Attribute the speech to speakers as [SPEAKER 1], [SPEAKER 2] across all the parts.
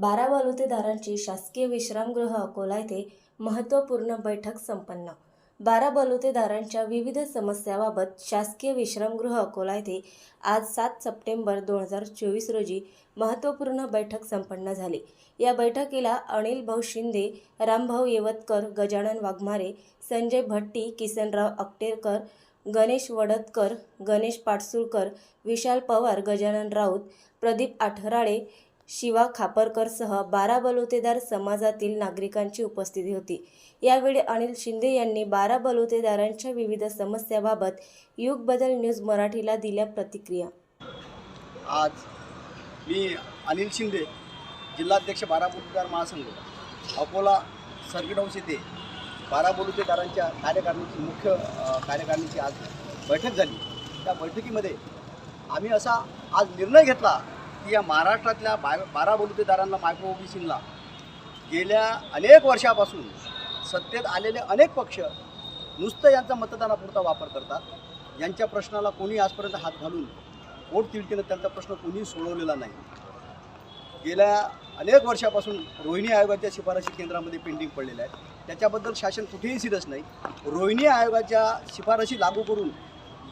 [SPEAKER 1] बारा बलुतेदारांची शासकीय विश्रामगृह अकोला येथे महत्त्वपूर्ण बैठक संपन्न. बारा बलुतेदारांच्या विविध समस्याबाबत शासकीय विश्रामगृह अकोला येथे आज सात सप्टेंबर दोन हजार चोवीस रोजी महत्त्वपूर्ण बैठक संपन्न झाली. या बैठकीला अनिल भाऊ शिंदे रामभाऊ येवतकर गजानन वाघमारे संजय भट्टी किसनराव अक्टेरकर गणेश वडतकर गणेश पाटसुळकर विशाल पवार गजानन राऊत प्रदीप आठराळे शिवा खापरकरसह बारा बलुतेदार समाजातील नागरिकांची उपस्थिती होती. यावेळी अनिल शिंदे यांनी बारा बलुतेदारांच्या विविध समस्याबाबत युग बदल न्यूज मराठीला दिल्या प्रतिक्रिया.
[SPEAKER 2] आज मी अनिल शिंदे जिल्हाध्यक्ष बारा बलुतेदार महासंघ अकोला सर्किट हाऊस येथे बारा बलुतेदारांच्या कार्यकारिणीची मुख्य कार्यकारिणीची आज बैठक झाली. त्या बैठकीमध्ये आम्ही असा आज निर्णय घेतला की या महाराष्ट्रातल्या बा बारा बलुतेदारांना मायक्रो ओबीसींना गेल्या अनेक वर्षापासून सत्तेत आलेले अनेक पक्ष नुसतं यांचा मतदानापुरता वापर करतात. यांच्या प्रश्नाला कोणी आजपर्यंत हात घालून पोट तिडकीनं त्यांचा प्रश्न कोणी सोडवलेला नाही. गेल्या अनेक वर्षापासून रोहिणी आयोगाच्या शिफारशी केंद्रामध्ये पेंडिंग पडलेल्या आहेत. त्याच्याबद्दल शासन कुठेही सिरियस नाही. रोहिणी आयोगाच्या शिफारशी लागू करून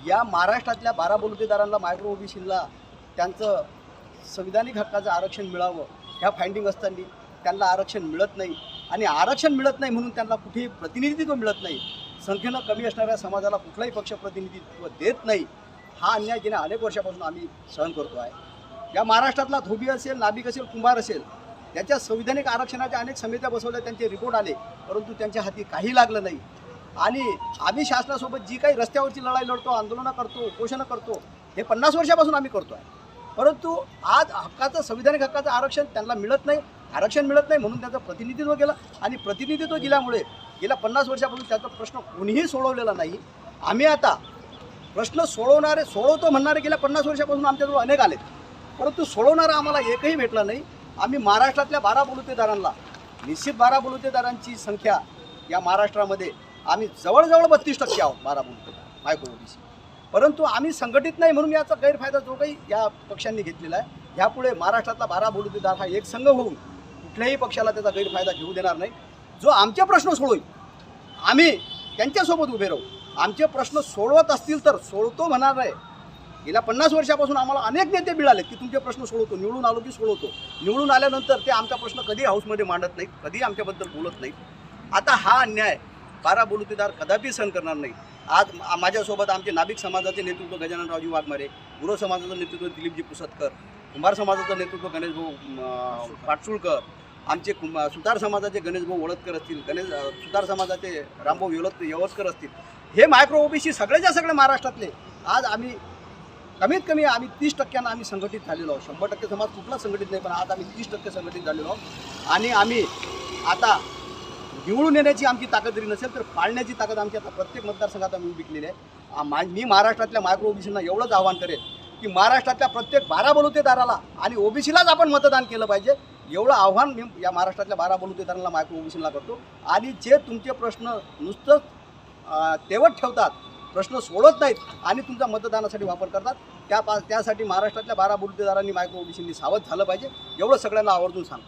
[SPEAKER 2] या महाराष्ट्रातल्या बारा बलुतेदारांना मायक्रो ओबीसीला त्यांचं संविधानिक हक्काचं आरक्षण मिळावं ह्या फाइंडिंग असताना त्यांना आरक्षण मिळत नाही. आणि आरक्षण मिळत नाही म्हणून त्यांना कुठेही प्रतिनिधित्व मिळत नाही. संख्येनं कमी असणाऱ्या समाजाला कुठलाही पक्ष प्रतिनिधित्व देत नाही. हा अन्याय गेल्या अनेक वर्षापासून आम्ही सहन करतो आहे. या महाराष्ट्रातला धोबी असेल नाभिक असेल कुंभार असेल त्याच्या संविधानिक आरक्षणाच्या अनेक समित्या बसवल्या त्यांचे रिपोर्ट आले परंतु त्यांच्या हाती काही लागलं नाही. आणि आम्ही शासनासोबत जी काही रस्त्यावरची लढाई लढतो आंदोलनं करतो उपोषणं करतो हे पन्नास वर्षापासून आम्ही करतो आहे. परंतु आज हक्काचं संविधानिक हक्काचं आरक्षण त्यांना मिळत नाही आरक्षण मिळत नाही म्हणून त्यांचं प्रतिनिधित्व गेलं आणि प्रतिनिधित्व गेल्यामुळे गेल्या पन्नास वर्षापासून त्याचा प्रश्न कोणीही सोडवलेला नाही. आम्ही आता प्रश्न सोडवणारे सोडवतो म्हणणारे गेल्या पन्नास वर्षापासून आमच्याजवळ अनेक आलेत. परंतु सोडवणारा आम्हाला एकही भेटला नाही. आम्ही महाराष्ट्रातल्या बारा बलुतेदारांना निश्चित बारा बलुतेदारांची संख्या या महाराष्ट्रामध्ये आम्ही जवळजवळ बत्तीस टक्के आहोत बारा बलुतेदार मायक्रो ओबीसी. परंतु आम्ही संघटित नाही म्हणून याचा गैरफायदा जो काही या पक्षांनी घेतलेला आहे ह्यापुढे महाराष्ट्रातला बारा बलुतेदार हा एक संघ होऊन कुठल्याही पक्षाला त्याचा गैरफायदा घेऊ देणार नाही. जो आमचे प्रश्न सोडवईल आम्ही त्यांच्यासोबत उभे राहू. आमचे प्रश्न सोडवत असतील तर सोडतो म्हणणार नाही गेल्या पन्नास वर्षापासून आम्हाला अनेक नेते मिळाले की तुमचे प्रश्न सोडवतो निवडून आलो की सोडवतो. निवडून आल्यानंतर ते आमचा प्रश्न कधी हाऊसमध्ये मांडत नाहीत कधी आमच्याबद्दल बोलत नाहीत. आता हा अन्याय बारा बोलुतेदार कदापि सहन करणार नाही आज माझ्यासोबत आमचे नाभिक समाजाचे नेतृत्व गजाननरावजी वाघमारे गुरु समाजाचं नेतृत्व दिलीपजी पुसतकर कुंभार समाजाचं नेतृत्व गणेशभाऊ भाऊ पाटसुळकर आमचे कुंभ सुतार समाजाचे गणेशभाऊ वळतकर असतील गणेश सुतार समाजाचे रामभाऊ येवत येवतकर असतील. हे मायक्रो ओबीसी सगळेच्या सगळे महाराष्ट्रातले. आज आम्ही कमीत कमी आम्ही तीस टक्क्यांना आम्ही संघटित झालेलो आहोत. शंभर टक्के समाज कुठला संघटित नाही पण आज आम्ही तीस टक्के संघटित झालेलो आहोत. आणि आम्ही आता निवडून येण्याची आमची ताकद जरी नसेल तर पाळण्याची ताकद आमची आता प्रत्येक मतदारसंघात आम्ही विकलेली आहे. मा- मी महाराष्ट्रातल्या मायक्रो ओबीसींना एवढंच आव्हान करेन की महाराष्ट्रातल्या प्रत्येक बारा बलुतेदाराला आणि ओबीसीलाच आपण मतदान केलं पाहिजे. एवढं आव्हान मी या महाराष्ट्रातल्या बारा बलुतेदारांना मायक्रो ओबीसीला करतो. आणि जे तुमचे प्रश्न नुसतंच तेवत ठेवतात प्रश्न सोडत नाहीत आणि तुमचा मतदानासाठी वापर करतात त्या पा त्यासाठी महाराष्ट्रातल्या बारा बलुतेदारांनी मायक्रो ओबीसींनी सावध झालं पाहिजे. एवढं सगळ्यांना आवर्जून सांग